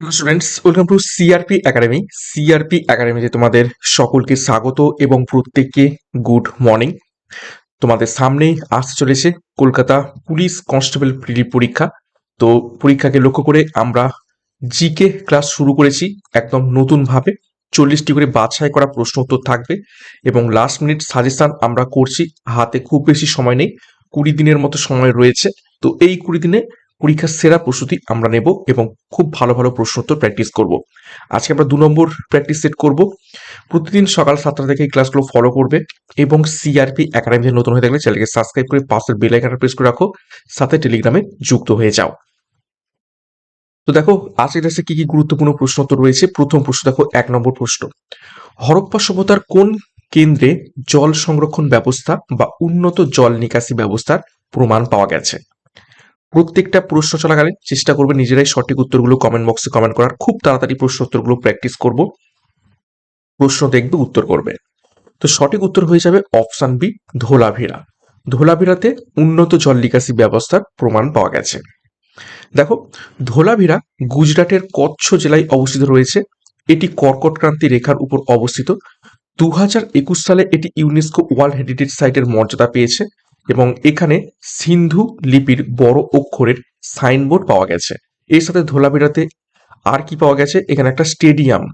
Hello students welcome to CRP academy CRP একাডেমিতে তোমাদের সকলকে স্বাগত এবং প্রত্যেককে গুড মর্নিং তোমাদের সামনেই আসতে চলেছে কলকাতা পুলিশ কনস্টেবল প্রিলি পরীক্ষা। তো পরীক্ষাকে লক্ষ্য করে আমরা জিকে ক্লাস শুরু করেছি একদম নতুনভাবে। চল্লিশটি করে বাছাই করা প্রশ্ন উত্তর থাকবে এবং লাস্ট মিনিট সাজেশন আমরা করছি। হাতে খুব বেশি সময় নেই। কুড়ি দিনের মতো সময় রয়েছে। তো এই কুড়ি দিনে পরীক্ষার সেরা প্রস্তুতি আমরা নেব এবং খুব ভালো ভালো প্রশ্ন উত্তর প্র্যাকটিস করব। আজকে আমরা দু নম্বর প্র্যাকটিস সেট করব। প্রতিদিন সকাল সাতটা থেকে এই ক্লাসগুলো ফলো করবে এবং সিআরপি একাডেমিতে নতুন হয়ে থাকলে চ্যানেলকে সাবস্ক্রাইব করে পাশের বেল আইকনটা প্রেস করে রাখো, সাথে টেলিগ্রামে যুক্ত হয়ে যাও। তো দেখো, আজকের ক্লাসে কি কি গুরুত্বপূর্ণ প্রশ্ন উত্তর রয়েছে? প্রথম প্রশ্ন দেখো, এক নম্বর প্রশ্ন। হরপ্পা সভ্যতার কোন কেন্দ্রে জল সংরক্ষণ ব্যবস্থা বা উন্নত জল নিকাশি ব্যবস্থার প্রমাণ পাওয়া গেছে? প্রত্যেকটা প্রশ্ন চলাকালীন চেষ্টা করবে নিজেরাই সঠিক উত্তরগুলো কমেন্ট বক্সে কমেন্ট করার। খুব তাড়াতাড়ি প্রশ্ন উত্তরগুলো প্র্যাকটিস করব। প্রশ্ন দেখবে, উত্তর করবে। তো সঠিক উত্তর হয়ে যাবে অপশান বি ধোলাভিরা ধোলাভিরাতে উন্নত জল নিকাশি ব্যবস্থার প্রমাণ পাওয়া গেছে। দেখো ধোলাভিরা গুজরাটের কচ্ছ জেলায় অবস্থিত রয়েছে। এটি কর্কট ক্রান্তি রেখার উপর অবস্থিত। দু হাজার একুশ সালে এটি ইউনেস্কো ওয়ার্ল্ড হেরিটেজ সাইটের মর্যাদা পেয়েছে। এবং এখানে সিন্ধু লিপির বড় অক্ষরের সাইনবোর্ড পাওয়া গেছে। এর সাথে ধোলাভিরাতে আর কি পাওয়া গেছে? এখানে একটা স্টেডিয়াম।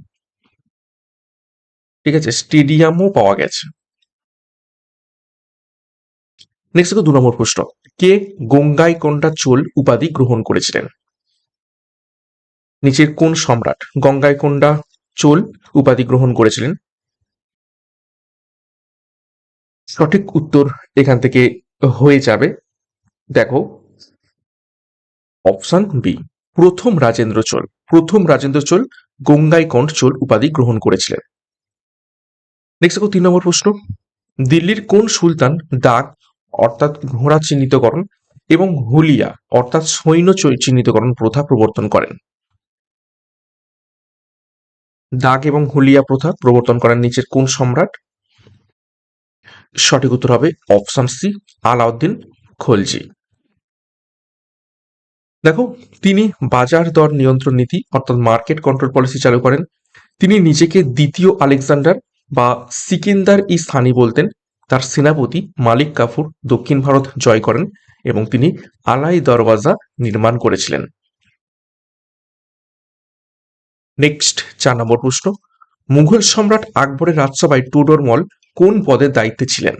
ঠিক আছে, স্টেডিয়ামও পাওয়া গেছে। নেক্সট দু নম্বর প্রশ্ন। কে গঙ্গাইকোন্ডা চোল উপাধি গ্রহণ করেছিলেন? নিচের কোন সম্রাট গঙ্গাইকোন্ডা চোল উপাধি গ্রহণ করেছিলেন? সঠিক উত্তর এখান থেকে হয়ে যাবে। দেখো অপশন বি প্রথম রাজেন্দ্র চোল। প্রথম রাজেন্দ্র চোল গঙ্গাইকণ্ঠ চোল উপাধি গ্রহণ করেছিলেন। নেক্সট দেখো, তিন নম্বর প্রশ্ন। দিল্লির কোন সুলতান ডাক অর্থাৎ ঘোড়া চিহ্নিতকরণ এবং হুলিয়া অর্থাৎ সৈন্য চিহ্নিতকরণ প্রথা প্রবর্তন করেন? দাগ এবং হুলিয়া প্রথা প্রবর্তন করেন নিচের কোন সম্রাট? সঠিক উত্তর হবে অপশন সি, আলাউদ্দিন খলজি। দেখো, তিনি বাজার দর নিয়ন্ত্রণ নীতি, অর্থাৎ মার্কেট কন্ট্রোল পলিসি চালু করেন। তিনি নিজেকে দ্বিতীয় আলেকজান্ডার বা সিকিন্দার ই স্থানী বলতেন। তার সেনাপতি মালিক কাফুর দক্ষিণ ভারত জয় করেন এবং তিনি আলাই দরওয়াজা নির্মাণ করেছিলেন। নেক্সট, চার নম্বর প্রশ্ন। মুঘল সম্রাট আকবরের রাজসভায় টুডোর মল কোন পদের দায়িত্বে ছিলেন?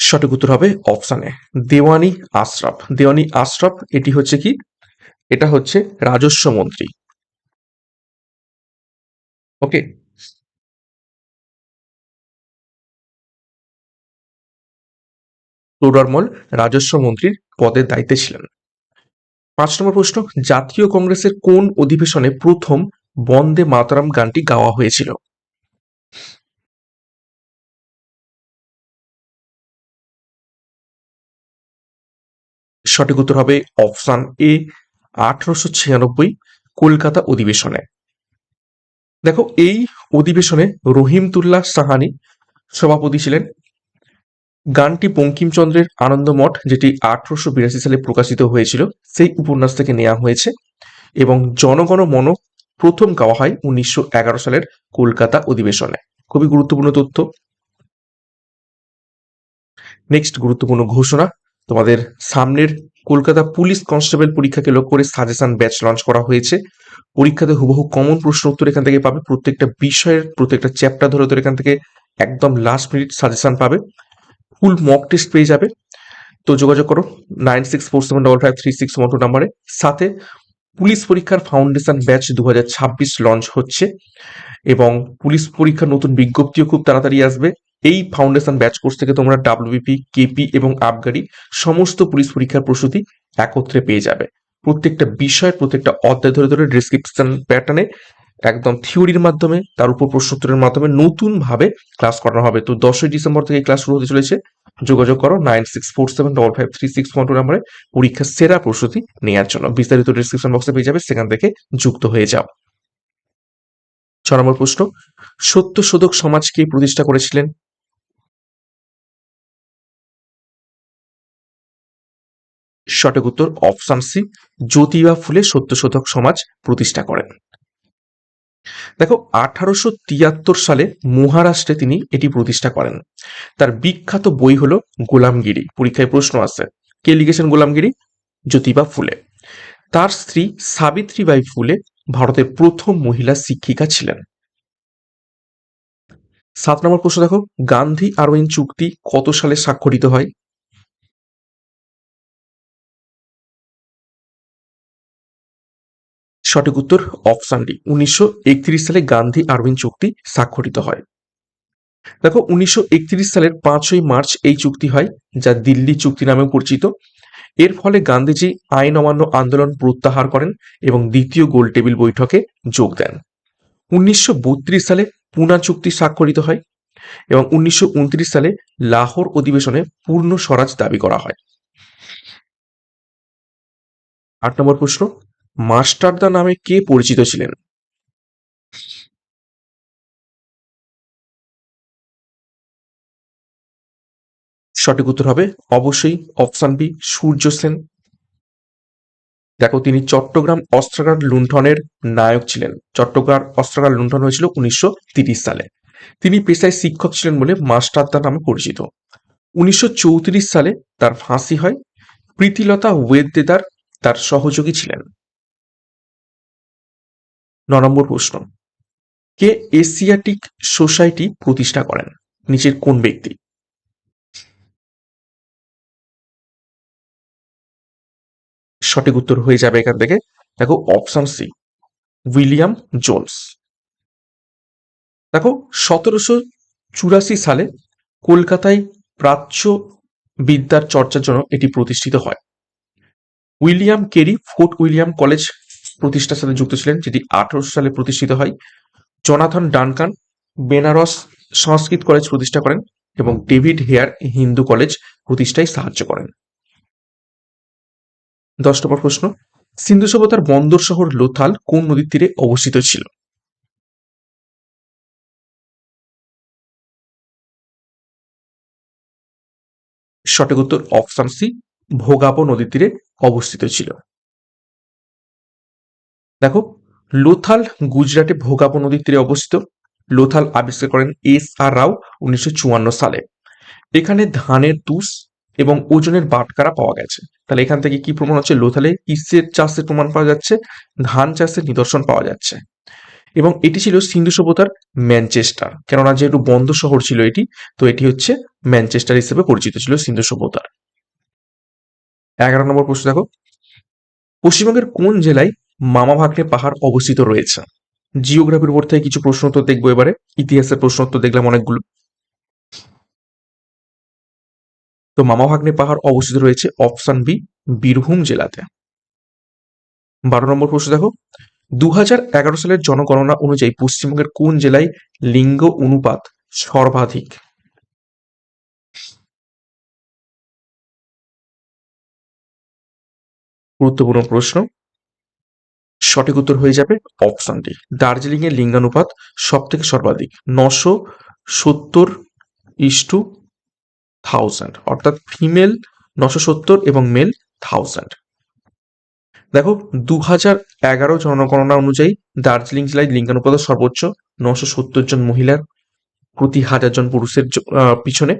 সঠিক উত্তর হবে অপশানে দেওয়ানি আশরাফ। দেওয়ানি আশরাফ, এটি হচ্ছে কি? এটা হচ্ছে রাজস্ব মন্ত্রী। ওকে। টোডরমল রাজস্ব মন্ত্রীর পদের দায়িত্বে ছিলেন। পাঁচ নম্বর প্রশ্ন, জাতীয় কংগ্রেসের কোন অধিবেশনে প্রথম বন্দে মাতরম গানটি গাওয়া হয়েছিল? সঠিক উত্তর হবে অপশন এ, আঠারোশো ছিয়ানব্বই, কলকাতা অধিবেশনে। দেখো, এই অধিবেশনে রহিমতুল্লাহ সাহানি সভাপতি ছিলেন গানটি বঙ্কিমচন্দ্রের আনন্দমঠ, যেটি আঠারোশো বিরাশি সালে প্রকাশিত হয়েছিল, সেই উপন্যাস থেকে নেওয়া হয়েছে এবং জনগণ মন প্রথম গাওয়া হয় উনিশশো এগারো সালের কলকাতা অধিবেশনে। খুবই গুরুত্বপূর্ণ তথ্য। নেক্সট গুরুত্বপূর্ণ ঘোষণা, তোমাদের সামনের কলকাতা পুলিশ কনস্টেবল পরীক্ষাকে লক্ষ্য করে সাজেশন ব্যাচ লঞ্চ করা হয়েছে। পরীক্ষাতে হুবহু কমন প্রশ্ন উত্তর এখান থেকে পাবে, প্রত্যেকটা বিষয়ের প্রত্যেকটা চ্যাপ্টার ধরে ধরে এখান থেকে একদম লাস্ট মিনিট সাজেশন পাবে। ফুল মক টেস্ট পেয়ে যাবে। তো যোগাযোগ করো nine six four seven double five three six one two নাম্বারে। সাথে পুলিশ পরীক্ষার ফাউন্ডেশন ব্যাচ দু ছাব্বিশ লঞ্চ হচ্ছে এবং পুলিশ পরীক্ষার নতুন বিজ্ঞপ্তিও খুব তাড়াতাড়ি আসবে। এই ফাউন্ডেশন ব্যাচ কোর্স থেকে তোমরা ডাব্লিউবিপি কেপি এবং আবগারি সমস্ত পুলিশ পরীক্ষার প্রস্তুতি একত্রে পেয়ে যাবে। প্রত্যেকটা বিষয়ের প্রত্যেকটা অধ্যায় ধরে ধরে ডিসক্রিপশন প্যাটার্নে একদম থিওরির মাধ্যমে, তার উপর প্রশ্নোত্তরের মাধ্যমে নতুন ভাবে ক্লাস করানো হবে। তো দশই ডিসেম্বর থেকে ক্লাস শুরু হতে চলেছে। যোগাযোগ করো nine six four seven double five three six one two নাম্বারে পরীক্ষার সেরা প্রস্তুতি নেওয়ার জন্য। বিস্তারিত ডিসক্রিপশন বক্সে পেয়ে যাবে, সেখান থেকে যুক্ত হয়ে যাও। ছ নম্বর প্রশ্ন সত্যশোধক সমাজ কে প্রতিষ্ঠা করেছিলেন? সঠিক উত্তর, অপশন সি, জ্যোতিবা ফুলে সত্যশোধক সমাজ প্রতিষ্ঠা করেন। দেখো, আঠারোশো তিয়াত্তর সালে মহারাষ্ট্রে তিনি এটি প্রতিষ্ঠা করেন। তার বিখ্যাত বই হলো গোলামগিরি। পরীক্ষায় প্রশ্ন আছে, কে লিখেছেন গোলামগিরি? জ্যোতিবা ফুলে। তার স্ত্রী সাবিত্রীবাই ফুলে ভারতের প্রথম মহিলা শিক্ষিকা ছিলেন। সাত নম্বর প্রশ্ন দেখো, গান্ধী আরওইন চুক্তি কত সালে স্বাক্ষরিত হয়? সঠিক উত্তর অপশন ডি উনিশশো একত্রিশ সালে গান্ধী আরওইন চুক্তি স্বাক্ষরিত হয়। দেখো, উনিশশো একত্রিশ সালের পাঁচই মার্চ এই চুক্তি হয়, যা দিল্লি চুক্তি নামে পরিচিত। এর ফলে গান্ধীজি আইন অমান্য আন্দোলন প্রত্যাহার করেন এবং দ্বিতীয় গোলটেবিল বৈঠকে যোগ দেন। উনিশশো বত্রিশ সালে পুনা চুক্তি স্বাক্ষরিত হয় এবং উনিশশো উনত্রিশ সালে লাহোর অধিবেশনে পূর্ণ স্বরাজ দাবি করা হয়। আট নম্বর প্রশ্ন। মাস্টারদা নামে কে পরিচিত ছিলেন? সঠিক উত্তর হবে অবশ্যই অপশন বি সূর্য সেন। দেখো, তিনি চট্টগ্রাম অস্ত্রাগার লুণ্ঠনের নায়ক ছিলেন। চট্টগ্রাম অস্ত্রাগার লুণ্ঠন হয়েছিল উনিশশো সালে। তিনি পেশায় শিক্ষক ছিলেন বলে মাস্টারদা নামে পরিচিত। উনিশশো চৌত্রিশ সালে তার ফাঁসি হয়। প্রীতিলতা ওয়েদেদার তার সহযোগী ছিলেন। ন নম্বর প্রশ্ন। কে এশিয়াটিক সোসাইটি প্রতিষ্ঠা করেন? নিচের কোন ব্যক্তি? সঠিক উত্তর হয়ে যাবে এখান থেকে। দেখো, অপশন সি, উইলিয়াম জোন্স। দেখো, সতেরোশো চুরাশি সালে কলকাতায় প্রাচ্য বিদ্যার চর্চার জন্য এটি প্রতিষ্ঠিত হয়। William Carey, Fort William College প্রতিষ্ঠার সাথে যুক্ত ছিলেন, যেটি আঠারোশো সালে প্রতিষ্ঠিত হয়। Jonathan Duncan Benares Sanskrit college প্রতিষ্ঠা করেন এবং ডেভিড হেয়ার হিন্দু কলেজ প্রতিষ্ঠায় সাহায্য করেন। দশ নম্বর প্রশ্ন, সিন্ধু সভ্যতার বন্দর শহর লোথাল কোন নদীর তীরে অবস্থিত ছিল? সঠিক উত্তর অপশন সি, ভোগাব নদীর তীরে অবস্থিত ছিল। দেখো, লোথাল গুজরাটে ভোগাব নদীর তীরে অবস্থিত। লোথাল আবিষ্কার করেন এস আর রাও উনিশশো সালে। এখানে ধানের তুষ এবং ওজনের বাটকারা পাওয়া গেছে। তাহলে এখান থেকে কি প্রমাণ হচ্ছে? লোথালে কিসের চাষের প্রমাণ পাওয়া যাচ্ছে? ধান চাষের নিদর্শন পাওয়া যাচ্ছে। এবং এটি ছিল সিন্ধু সভ্যতার ম্যানচেস্টার। কেননা যেহেতু বন্ধ শহর ছিল এটি, তো এটি হচ্ছে ম্যানচেস্টার হিসেবে পরিচিত ছিল সিন্ধু সভ্যতার। এগারো নম্বর প্রশ্ন দেখো। পশ্চিমবঙ্গের কোন জেলায় মামা ভাগ্নে পাহাড় অবস্থিত রয়েছে। জিওগ্রাফির উপর থেকে কিছু প্রশ্ন উত্তর দেখব এবারে। ইতিহাসের প্রশ্ন উত্তর দেখলাম অনেকগুলো। তো মামা ভাগ্নে পাহাড় অবস্থিত রয়েছে অপশন বি, বীরভূম জেলাতে। বারো নম্বর প্রশ্ন দেখো। দু সালের জনগণনা অনুযায়ী পশ্চিমবঙ্গের কোন জেলায় লিঙ্গ অনুপাত সর্বাধিক? গুরুত্বপূর্ণ প্রশ্ন। সঠিক উত্তর হয়ে যাবে অপশন ডি দার্জিলিং এর লিঙ্গানুপাত সব থেকে সর্বাধিক, নশো সত্তর ইস্টু থাউজেন্ড অর্থাৎ ফিমেল নশো সত্তর এবং মেল থাউজেন্ড দেখো দু হাজার এগারো জনগণনা অনুযায়ী দার্জিলিং জেলায় লিঙ্গানুপাত সর্বোচ্চ নশো সত্তর জন মহিলার প্রতি হাজার জন পুরুষের পিছনে।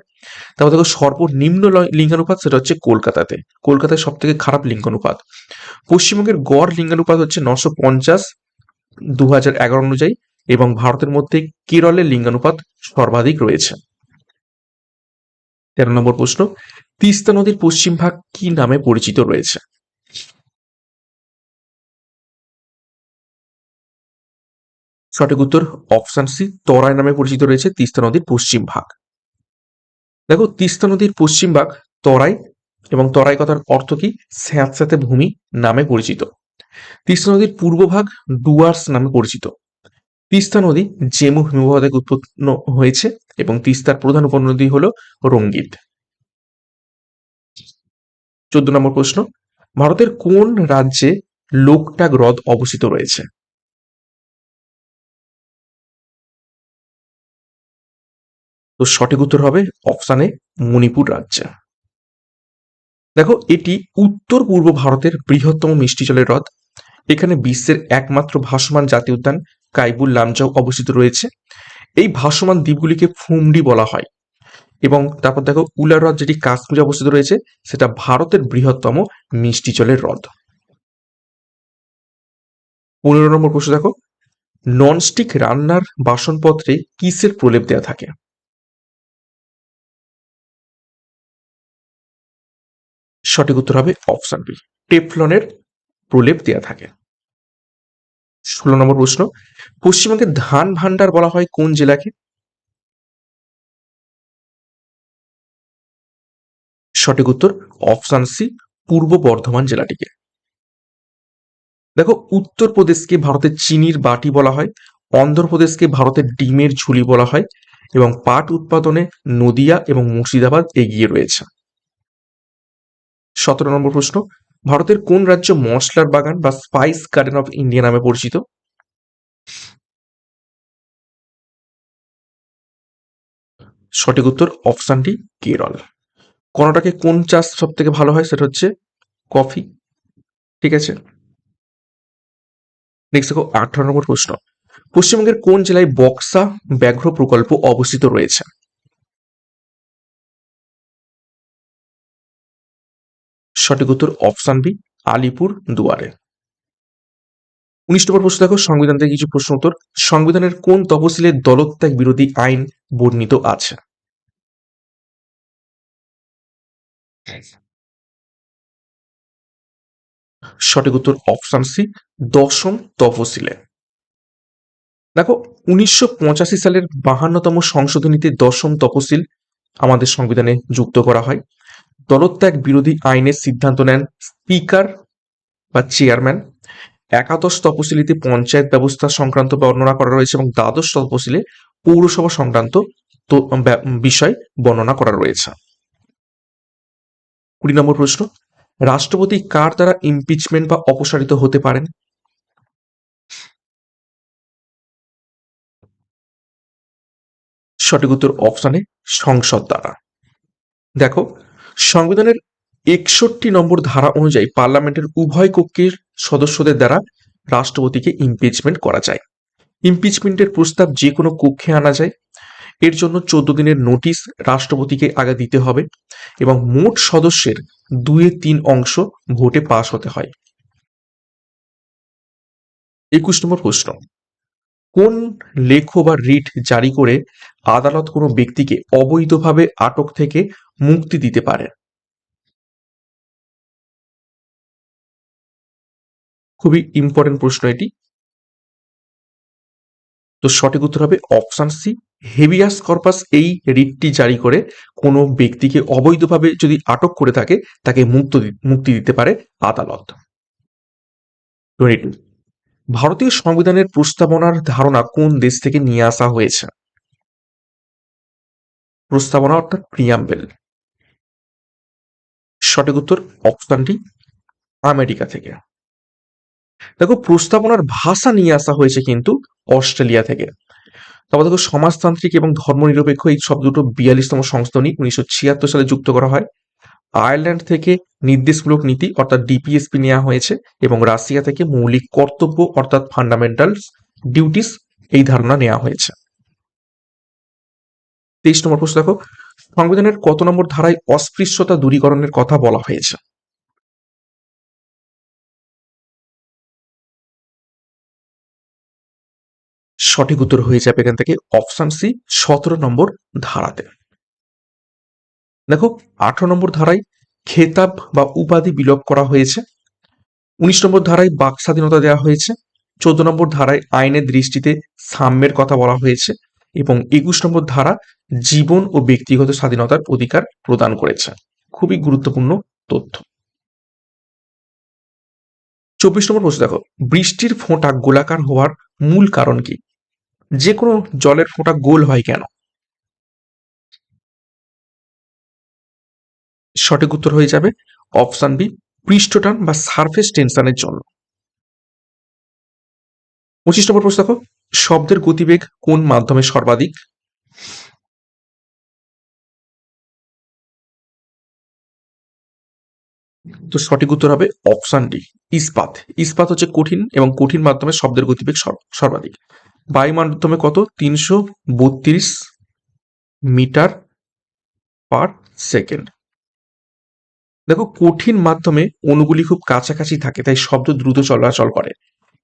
তারপর দেখো সর্বনিম্ন লিঙ্গানুপাত সেটা হচ্ছে কলকাতাতে। কলকাতায় সব থেকে খারাপ লিঙ্গানুপাত। পশ্চিমবঙ্গের গড় লিঙ্গানুপাত হচ্ছে নশো পঞ্চাশ দু হাজার এগারো অনুযায়ী এবং ভারতের মধ্যে কেরলের লিঙ্গানুপাত সর্বাধিক রয়েছে। তেরো নম্বর প্রশ্ন, তিস্তা নদীর পশ্চিম ভাগ কি নামে পরিচিত রয়েছে? সঠিক উত্তর অপশন সি তরাই নামে পরিচিত রয়েছে তিস্তা নদীর পশ্চিম ভাগ। দেখো, তিস্তা নদীর পশ্চিম ভাগ তরাই এবং তরাই কথার অর্থ কি? স্যাঁতস্যাঁতে ভূমি নামে পরিচিত। তিস্তা নদীর পূর্ব ভাগ ডুয়ার্স নামে পরিচিত। তিস্তা নদী জেমু হিমবাহ থেকে উৎপন্ন হয়েছে এবং তিস্তার প্রধান উপনদী হল রঙ্গিত। চোদ্দ নম্বর প্রশ্ন, ভারতের কোন রাজ্যে লোকটাক হ্রদ অবস্থিত রয়েছে? তো সঠিক উত্তর হবে অপশানে মণিপুর রাজ্যে। দেখো, এটি উত্তর পূর্ব ভারতের বৃহত্তম মিষ্টি জলের হ্রদ। এখানে বিশ্বের একমাত্র ভাসমান জাতীয় উদ্যান কাইবুল লামজাও অবস্থিত রয়েছে। এই ভাসমান দ্বীপগুলিকে ফুমডি বলা হয় এবং তারপর দেখো, উলার হ্রদ যেটি কাশ্মীরে অবস্থিত রয়েছে, সেটা ভারতের বৃহত্তম মিষ্টি জলের হ্রদ। পনেরো নম্বর প্রশ্ন দেখো, ননস্টিক রান্নার বাসনপত্রে কিসের প্রলেপ দেওয়া থাকে? সঠিক উত্তর হবে অপশন বি। টেফলনের প্রলেপ দেওয়া থাকে। ষোলো নম্বর প্রশ্ন, পশ্চিমবঙ্গে ধান ভান্ডার বলা হয় কোন জেলাকে? সঠিক উত্তর অপশন সি, পূর্ব বর্ধমান জেলাটিকে। দেখো, উত্তরপ্রদেশকে ভারতের চিনির বাটি বলা হয়, অন্ধ্রপ্রদেশকে ভারতের ডিমের ঝুলি বলা হয় এবং পাট উৎপাদনে নদিয়া এবং মুর্শিদাবাদ এগিয়ে রয়েছে। সতেরো নম্বর প্রশ্ন, ভারতের কোন রাজ্য মশলার বাগান বা স্পাইস গার্ডেন অফ ইন্ডিয়া নামে পরিচিত? সঠিক উত্তর অপশানটি কেরল। কর্ণাটকে কোন চাষ সব থেকে ভালো হয়? সেটা হচ্ছে কফি ঠিক আছে? নেক্সট দেখো, আঠারো নম্বর প্রশ্ন, পশ্চিমবঙ্গের কোন জেলায় বক্সা ব্যাঘ্র প্রকল্প অবস্থিত রয়েছে? সঠিক উত্তর অপশান বি, আলিপুর দুয়ারে। উনিশ নম্বর প্রশ্ন দেখো সংবিধান থেকে কিছু প্রশ্ন উত্তর। সংবিধানের কোন তফসিলে দলত্যাগ বিরোধী আইন বর্ণিত আছে? সঠিক উত্তর অপশান সি, দশম তফসিলে। দেখো, উনিশশো পঁচাশি সালের বাহান্নতম সংশোধনীতে দশম তফসিল আমাদের সংবিধানে যুক্ত করা হয়। দলত্যাগ বিরোধী আইনের সিদ্ধান্ত নেন স্পিকার বা চেয়ারম্যান। একাদশ তপশিলিতে পঞ্চায়েত ব্যবস্থা সংক্রান্ত বর্ণনা করা রয়েছে এবং দ্বাদশ তপশিলে পৌরসভা সংক্রান্ত বিষয় বর্ণনা করা রয়েছে। কুড়ি নম্বর প্রশ্ন, রাষ্ট্রপতি কার দ্বারা ইমপিচমেন্ট বা অপসারিত হতে পারেন? সঠিক উত্তর অপশানে সংসদ দ্বারা। দেখো সংবিধানের একষট্টি নম্বর ধারা অনুযায়ী পার্লামেন্টের উভয় কক্ষের সদস্যদের দ্বারা রাষ্ট্রপতিকে ইমপিচমেন্ট করা যায়। ইমপিচমেন্টের প্রস্তাব যে কোনো কক্ষে আনা যায়। এর জন্য চোদ্দ দিনের নোটিশ রাষ্ট্রপতিকে আগে দিতে হবে এবং মোট সদস্যের দুয়ে তিন অংশ ভোটে পাশ হতে হয়। একুশ নম্বর প্রশ্ন। কোন লেখ বা রিট জারি করে আদালত কোনো ব্যক্তিকে অবৈধভাবে আটক থেকে মুক্তি দিতে পারে? খুবই ইম্পর্টেন্ট প্রশ্ন এটি। তো সঠিক উত্তর হবে অপশন সি হেভিয়াস কর্পাস এই রিটটি জারি করে কোনো ব্যক্তিকে অবৈধভাবে যদি আটক করে থাকে, তাকে মুক্ত মুক্তি দিতে পারে আদালত। 22 ভারতীয় সংবিধানের প্রস্তাবনার ধারণা কোন দেশ থেকে নিয়ে আসা হয়েছে? প্রস্তাবনা অর্থাৎ প্রিয়াম্বেল সঠিক উত্তর অপশনটি আমেরিকা থেকে। দেখো, প্রস্তাবনার ভাষা নিয়ে আসা হয়েছে কিন্তু অস্ট্রেলিয়া থেকে। তারপর দেখো, সমাজতান্ত্রিক এবং ধর্মনিরপেক্ষ এই সব দুটো বিয়াল্লিশতম সংশোধনী উনিশশো ছিয়াত্তর সালে যুক্ত করা হয়। আয়ারল্যান্ড থেকে নির্দেশমূলক নীতি, অর্থাৎ ডিপিএসপি নেওয়া হয়েছে এবং রাশিয়া থেকে মৌলিক কর্তব্য, অর্থাৎ ফান্ডামেন্টাল ডিউটিস এই ধারণা নেওয়া হয়েছে। তেইশ নম্বর প্রশ্ন দেখো, সংবিধানের কত নম্বর ধারায় অস্পৃশ্যতা দূরীকরণের কথা বলা হয়েছে? সঠিক উত্তর হয়ে যাবে এখান থেকে, অপশন সি, সতেরো নম্বর ধারাতে। দেখো, আঠারো নম্বর ধারায় খেতাব বা উপাধি বিলোপ করা হয়েছে। উনিশ নম্বর ধারায় বাক স্বাধীনতা দেওয়া হয়েছে। চোদ্দ নম্বর ধারায় আইনের দৃষ্টিতে সাম্যের কথা বলা হয়েছে এবং একুশ নম্বর ধারা জীবন ও ব্যক্তিগত স্বাধীনতার অধিকার প্রদান করেছে। খুবই গুরুত্বপূর্ণ তথ্য। চব্বিশ নম্বর প্রশ্ন, দেখো, বৃষ্টির ফোঁটা গোলাকার হওয়ার মূল কারণ কি? যে কোনো জলের ফোঁটা গোল হয় কেন? সঠিক উত্তর হয়ে যাবে অপশন বি, পৃষ্ঠটান বা সারফেস টেনশনের জন্য। পঁচিশ নম্বর প্রশ্ন দেখো, শব্দের গতিবেগ কোন মাধ্যমে সর্বাধিক? তো সঠিক উত্তর হবে অপশান ডি, ইস্পাত। ইস্পাত হচ্ছে কঠিন এবং কঠিন মাধ্যমে শব্দের গতিবেগ সর্বাধিক। বায়ু মাধ্যমে কত? তিনশো বত্রিশ মিটার পার সেকেন্ড। দেখো, কঠিন মাধ্যমে অণুগুলি খুব কাছাকাছি থাকে, তাই শব্দ দ্রুত চলাচল করে।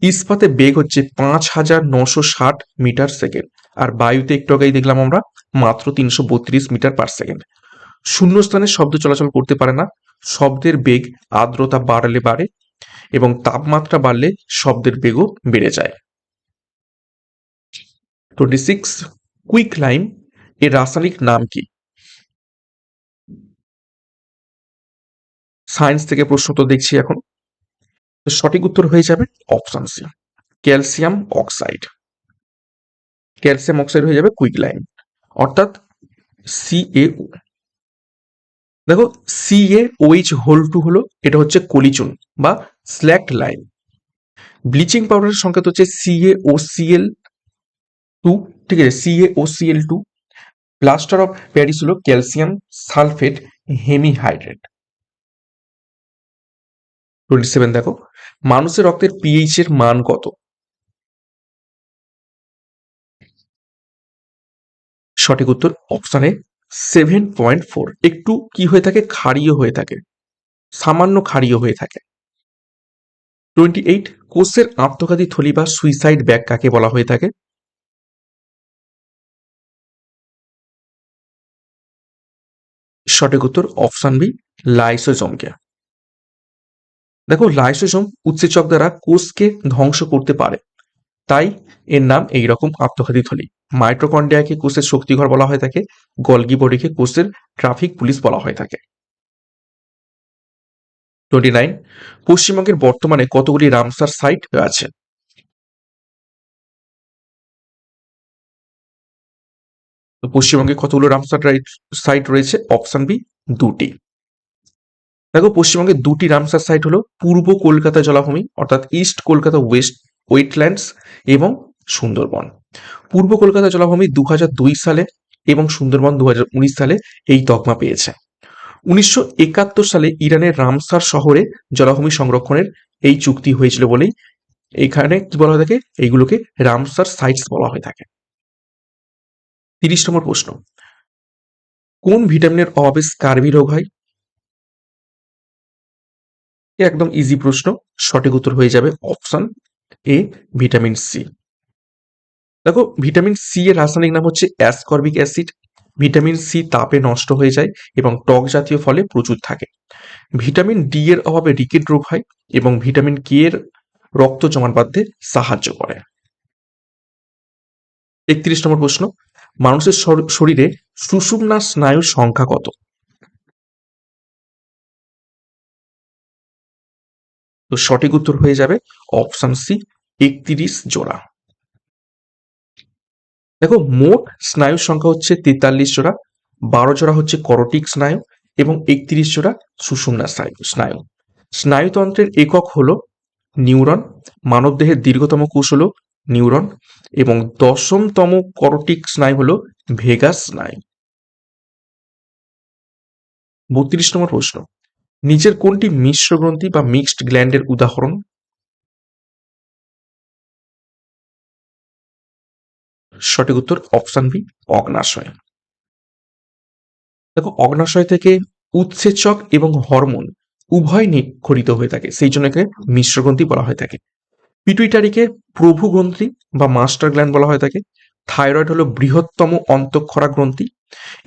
ইস্পাতে বেগ হচ্ছে পাঁচ হাজার নশো ষাট মিটার সেকেন্ড, আর বায়ুতে একটু আগেই দেখলাম আমরা মাত্র তিনশো বত্রিশ মিটার পার সেকেন্ড। শূন্যস্থানে শব্দ চলাচল করতে পারে না, শব্দের বেগ আর্দ্রতা বাড়লে বাড়ে এবং তাপমাত্রা বাড়লে শব্দের বেগও বেড়ে যায়। টোয়েন্টি সিক্স কুইক লাইম এর রাসায়নিক নাম কি? সায়েন্স থেকে প্রশ্ন তো দেখছি এখন। সঠিক উত্তর হয়ে যাবে option C, calcium oxide. Calcium oxide হয়ে যাবে কুইক লাইম অর্থাৎ সিএও দেখো সিএ ওইচ হোল টু হলো, এটা হচ্ছে কলিচুন বা স্ল্যাক্ট লাইম ব্লিচিং পাউডারের সংকেত হচ্ছে সিএ ও সিএল টু ঠিক আছে CA O CL two plaster of Paris হলো calcium sulphate hemihydrate twenty seven দেখো, মানুষের রক্তের পিএইচ এর মান কত? সঠিক উত্তর অপশানে সেভেন পয়েন্ট ফোর একটু কি হয়ে থাকে? ক্ষারীয় হয়ে থাকে। সামান্য ক্ষারীয় হয়ে থাকে। টোয়েন্টি এইট কোষের আত্মঘাতী থলি বা সুইসাইড ব্যাগ কাকে বলা হয়ে থাকে? সঠিক উত্তর অপশন বি লাইসোজোমকে দেখো লাইসোজোম উৎসেচক দ্বারা কোষকে ধ্বংস করতে পারে। তাই এর নাম এই রকম আত্মঘাতী থলি মাইট্রোকন্ডিয়াকে কোষের শক্তিঘর বলা হয়ে থাকে, গলগি বডিকে কোষের ট্রাফিক পুলিশ বলা হয়ে থাকে। টোয়েন্টি নাইন পশ্চিমবঙ্গের বর্তমানে কতগুলি রামসার সাইট আছে? পশ্চিমবঙ্গে কতগুলো রামসার সাইট রয়েছে? অপশন বি দুটি। দেখো পশ্চিমবঙ্গে দুটি রামসার সাইট হলো পূর্ব কলকাতা জলাভূমি, অর্থাৎ ইস্ট কলকাতা ওয়েস্ট ওয়েটল্যান্ডস এবং সুন্দরবন। পূর্ব কলকাতা জলাভূমি দু সালে এবং সুন্দরবন দু হাজার উনিশ সালে এই তকমা পেয়েছে। উনিশশো একাত্তর সালে ইরানের রামসার শহরে জলাভূমি সংরক্ষণের এই চুক্তি হয়েছিল বলেই এখানে কি বলা হয়ে থাকে? এইগুলোকে রামসার সাইটস বলা হয়ে থাকে। তিরিশ নম্বর প্রশ্ন, কোন ভিটামিনের অভাবে স্কারভি রোগ হয়? একদম ইজি প্রশ্ন, সঠিক উত্তর হয়ে যাবে অপশন এ ভিটামিন সি দেখো ভিটামিন সি এর রাসায়নিক নাম হচ্ছে অ্যাসকর্বিক অ্যাসিড ভিটামিন সি তাপে নষ্ট হয়ে যায় এবং টক জাতীয় ফলে প্রচুর থাকে। ভিটামিন ডি এর অভাবে রিকেট রোগ হয় এবং ভিটামিন কে এর রক্ত জমাট বাঁধতে সাহায্য করে। একত্রিশ নম্বর প্রশ্ন, মানুষের শর- শরীরে সুষুম্না স্নায়ুর সংখ্যা কত? তো সঠিক উত্তর হয়ে যাবে অপশন সি, একত্রিশ জোড়া। দেখো, মোট স্নায়ুর সংখ্যা হচ্ছে তেতাল্লিশ জোড়া, বারো জোড়া হচ্ছে করটিক স্নায়ু এবং একত্রিশ জোড়া সুষুম্না স্নায়ু স্নায়ু। স্নায়ুতন্ত্রের একক হল নিউরন, মানবদেহের দীর্ঘতম কোষ হল নিউরন এবং দশমতম করটিক স্নায়ু হল ভেগাস স্নায়ু। বত্রিশ নম্বর প্রশ্ন। নিচের কোনটি মিশ্র গ্রন্থি বা মিক্সড গ্ল্যান্ডের উদাহরণ? সঠিক উত্তর অপশন বি, অগ্নাশয়। দেখো, অগ্নাশয় থেকে উৎসেচক এবং হরমোন উভয় নিক্ষরিত হয়ে থাকে, সেই জন্য একে মিশ্র গ্রন্থি বলা হয়ে থাকে। পিটুইটারিকে প্রভু গ্রন্থি বা মাস্টার গ্ল্যান্ড বলা হয়ে থাকে। থাইরয়েড হলো বৃহত্তম অন্তঃক্ষরা গ্রন্থি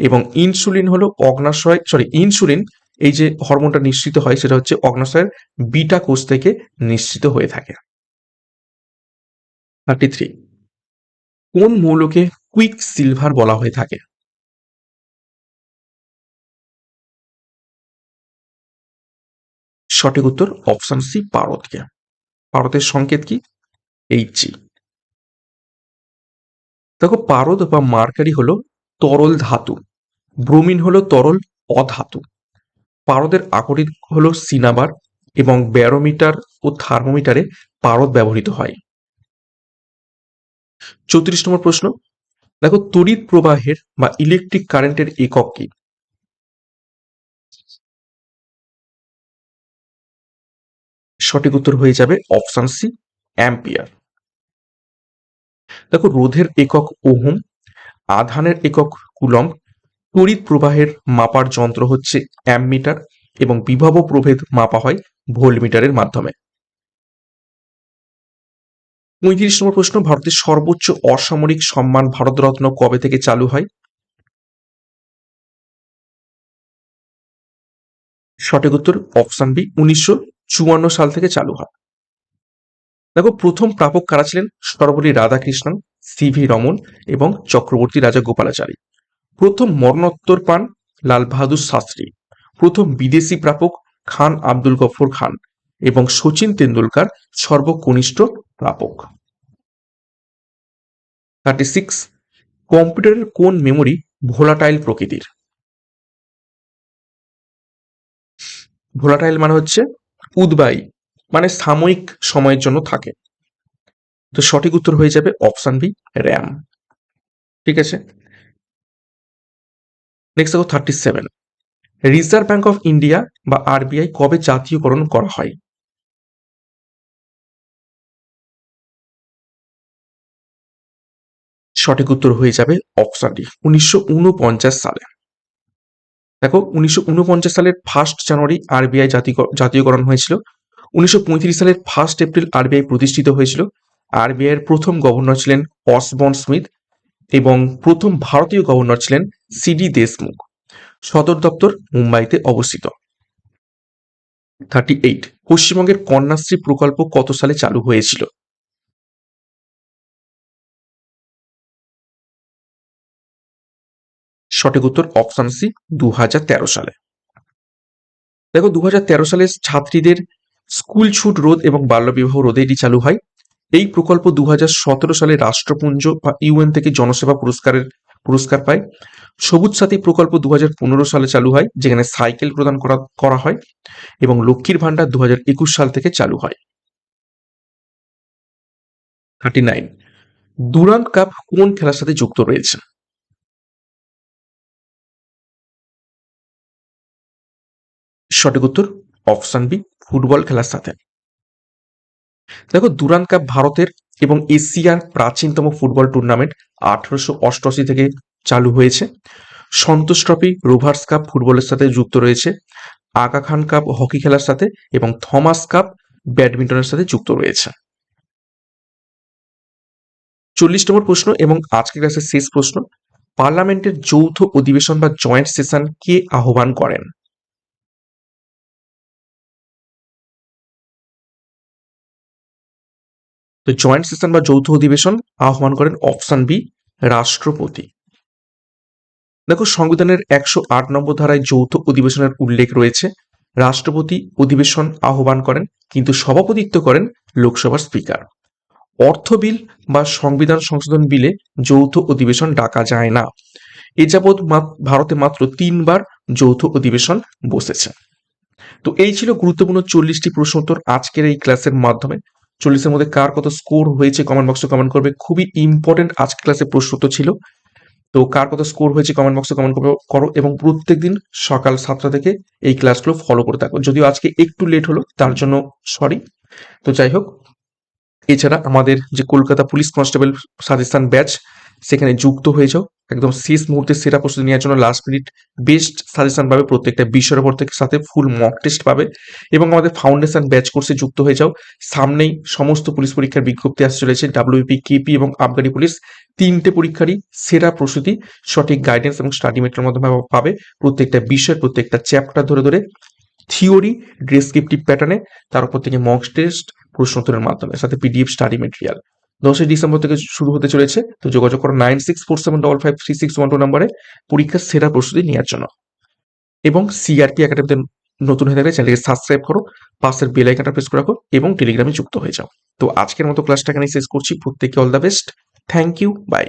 এবং ইনসুলিন হলো অগ্নাশয়, সরি, ইনসুলিন এই যে হরমোনটা নিঃসৃত হয় সেটা হচ্ছে অগ্নাশয়ের বিটা কোষ থেকে নিঃসৃত হয়ে থাকে। থার্টি থ্রি কোন মৌলকে কুইক সিলভার বলা হয়ে থাকে? সঠিক উত্তর অপশন সি পারদকে। পারদের সংকেত কি? এইচজি দেখো পারদ বা মার্কারি হলো তরল ধাতু। ব্রোমিন হলো তরল অধাতু। পারদের আকরিক হলো সিনাবার এবং ব্যারোমিটার ও থার্মোমিটারে পারদ ব্যবহৃত হয়। চৌত্রিশ নম্বর প্রশ্ন। দেখো, তড়িৎ প্রবাহের বা ইলেকট্রিক কারেন্টের একক কি? সঠিক উত্তর হয়ে যাবে অপশন সি অ্যাম্পিয়ার দেখো, রোধের একক ওহম, আধানের একক কুলম তড়িৎ প্রবাহের মাপার যন্ত্র হচ্ছে অ্যামমিটার এবং বিভব প্রভেদ মাপা হয় ভোল্টমিটারের মাধ্যমে। পঁয়ত্রিশ নম্বর প্রশ্ন, ভারতের সর্বোচ্চ অসামরিক সম্মান ভারতরত্ন কবে থেকে চালু হয়? সঠিক উত্তর অপশন বি, উনিশশো চুয়ান্ন সাল থেকে চালু হয়। দেখো, প্রথম প্রাপক কারা ছিলেন? সর্বপল্লী রাধাকৃষ্ণন, সি ভি রমন এবং চক্রবর্তী রাজা গোপালাচারী। প্রথম মরণোত্তর পান লাল বাহাদুর শাস্ত্রী, প্রথম বিদেশি প্রাপক খান আব্দুল গফর খান এবং সচিন তেন্ডুলকার সর্বকনিষ্ঠ প্রাপক। থার্টি সিক্স কম্পিউটারের কোন মেমোরি ভোলাটাইল প্রকৃতির? ভোলাটাইল মানে হচ্ছে উদ্বায়ী মানে সাময়িক সময়ের জন্য থাকে। তো সঠিক উত্তর হয়ে যাবে অপশন বি, র্যাম। ঠিক আছে? নেক্সট দেখো thirty seven reserve bank of India বা আরবিআই কবে জাতীয়করণ করা হয়? সঠিক উত্তর হয়ে যাবে অপশন ডি উনিশশো সালে। দেখো, উনিশশো উনপঞ্চাশ সালের ফার্স্ট জানুয়ারি আরবিআই জাতীয়করণ হয়েছিল। উনিশশো পঁয়ত্রিশ সালের ফার্স্ট এপ্রিল আরবিআই প্রতিষ্ঠিত হয়েছিল। আরবিআই এর প্রথম গভর্নর ছিলেন অসবর্ন স্মিথ এবং প্রথম ভারতীয় গভর্নর ছিলেন সিডি দেশমুখ। সদর দপ্তর মুম্বাইতে অবস্থিত। থার্টি এইট, পশ্চিমবঙ্গের কন্যাশ্রী প্রকল্প কত সালে চালু হয়েছিল? সঠিক উত্তর অপশন সি দু হাজার তেরো সালে। দেখো দু হাজার তেরো সালে ছাত্রীদের স্কুল ছুট রোধ এবং বাল্যবিবাহ রোধে এটি চালু হয় এই প্রকল্প দু হাজার সতেরো সালে রাষ্ট্রপুঞ্জ বা ইউএন থেকে জনসেবা পুরস্কারের পুরস্কার পায়। সবুজ সাথী প্রকল্প দু হাজার পনেরো সালে চালু হয়, যেখানে সাইকেল প্রদান করা করা হয় এবং লক্ষ্মীর ভাণ্ডার দু হাজার একুশ সাল থেকে চালু হয়। Thirty nine. দুরান্ত কাপ কোন খেলার সাথে যুক্ত রয়েছে? সঠিক উত্তর, অপশন বি, ফুটবল খেলার সাথে। দেখো দুরান কাপ ভারতের এবং এশিয়ার প্রাচীনতম ফুটবল টুর্নামেন্ট আঠারোশো অষ্টআশি থেকে চালু হয়েছে। সন্তোষ ট্রফি রোভার্স কাপ ফুটবলের সাথে যুক্ত রয়েছে। আগা খান কাপ হকি খেলার সাথে এবং থমাস কাপ ব্যাডমিন্টনের সাথে যুক্ত রয়েছে। চল্লিশ নম্বর প্রশ্ন এবং আজকের ক্লাসের শেষ প্রশ্ন, পার্লামেন্টের যৌথ অধিবেশন বা জয়েন্ট সেশন কে আহ্বান করেন? তো জয়েন্ট সেশন বা যৌথ অধিবেশন আহ্বান করেন অপশন বি রাষ্ট্রপতি। দেখো, সংবিধানের একশো আট নম্বর ধারায় যৌথ অধিবেশনের উল্লেখ রয়েছে। রাষ্ট্রপতি অধিবেশন আহ্বান করেন, কিন্তু সভাপতিত্ব করেন লোকসভার স্পিকার। অর্থ বিল বা সংবিধান সংশোধন বিলে যৌথ অধিবেশন ডাকা যায় না। এ যাবৎ ভারতে মাত্র তিনবার যৌথ অধিবেশন বসেছে। তো এই ছিল গুরুত্বপূর্ণ চল্লিশটি প্রশ্ন উত্তর আজকের এই ক্লাসের মাধ্যমে। চল্লিশের মধ্যে কার কত স্কোর হয়েছে কমেন্ট বক্সে কমেন্ট করবে। খুবই ইম্পর্টেন্ট আজকের ক্লাসে প্রশ্ন তো ছিল। তো কার কত স্কোর হয়েছে কমেন্ট বক্সে কমেন্ট করো এবং প্রত্যেক দিন সকাল সাতটা থেকে এই ক্লাসগুলো ফলো করে থাকো। যদিও আজকে একটু লেট হলো, তার জন্য সরি তো যাই হোক, এছাড়া আমাদের যে Kolkata police constable suggestion batch সেখানে যুক্ত হয়ে যাও একদম শেষ মুহূর্তে সেরা প্রস্তুতি নেওয়ার জন্য লাস্ট মিনিট বেস্ট সাজেশন পাবে প্রত্যেকটা বিষয়ের উপর থেকে, সাথে ফুল মক টেস্ট পাবে এবং আমাদের ফাউন্ডেশন ব্যাচ কোর্সে যুক্ত হয়ে যাও। সামনেই সমস্ত পুলিশ পরীক্ষার বিজ্ঞপ্তি আসতে চলেছে ডাব্লিউপি কেপি এবং আবগারি পুলিশ। তিনটে পরীক্ষারই সেরা প্রস্তুতি, সঠিক গাইডেন্স এবং স্টাডি মেটের মাধ্যমে পাবে প্রত্যেকটা বিষয়ের প্রত্যেকটা চ্যাপ্টার ধরে ধরে। থিওরি ডেসক্রিপটিভ প্যাটার্নে তার উপর থেকে মক টেস্ট প্রশ্নোত্তরের মাধ্যমে, সাথে পিডিএফ স্টাডি মেটেরিয়াল দশই ডিসেম্বর থেকে শুরু হতে চলেছে। তো যোগাযোগ করো nine six four seven double five three six one two নাম্বারে পরীক্ষার সেরা প্রস্তুতি নেওয়ার জন্য। এবং সিআরপি একাডেমিতে নতুন হয়ে থাকলে চ্যানেলকে সাবস্ক্রাইব করো, পাশের বেল আইকনটা প্রেস করে রাখো এবং টেলিগ্রামে যুক্ত হয়ে যাও। তো আজকের মতো ক্লাসটা এখানে শেষ করছি। প্রত্যেককে all the best thank you bye